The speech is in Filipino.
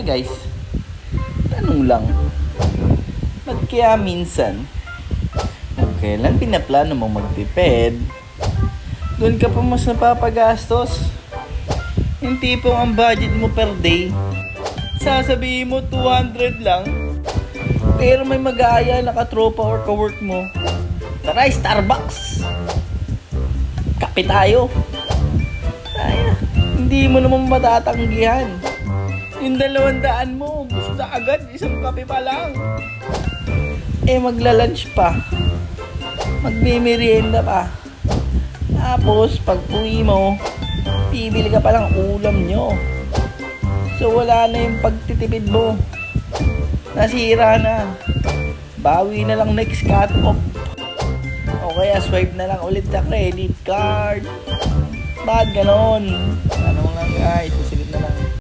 Ay guys, tanong lang. Ba't kaya minsan, kung kailan pinaplano mong magtipid, doon ka pa mas napapagastos. Yung tipong ang budget mo per day, sasabihin mo 200 lang, pero may mag-aaya na katropa or kawork mo. Tara, Starbucks! Kape tayo! Ay, hindi mo naman matatanggihan. Yung dalawang daan mo, gusto na agad, isang kape pa lang. Eh, magla-lunch pa. Magmimerienda pa. Tapos, pag uwi mo, bibili ka pa lang ulam nyo. So, wala na yung pagtitipid mo. Nasira na. Bawi na lang next cut-off. O kaya swipe na lang ulit sa credit card. Bakit ganon? Ano nga guys, susunod na lang.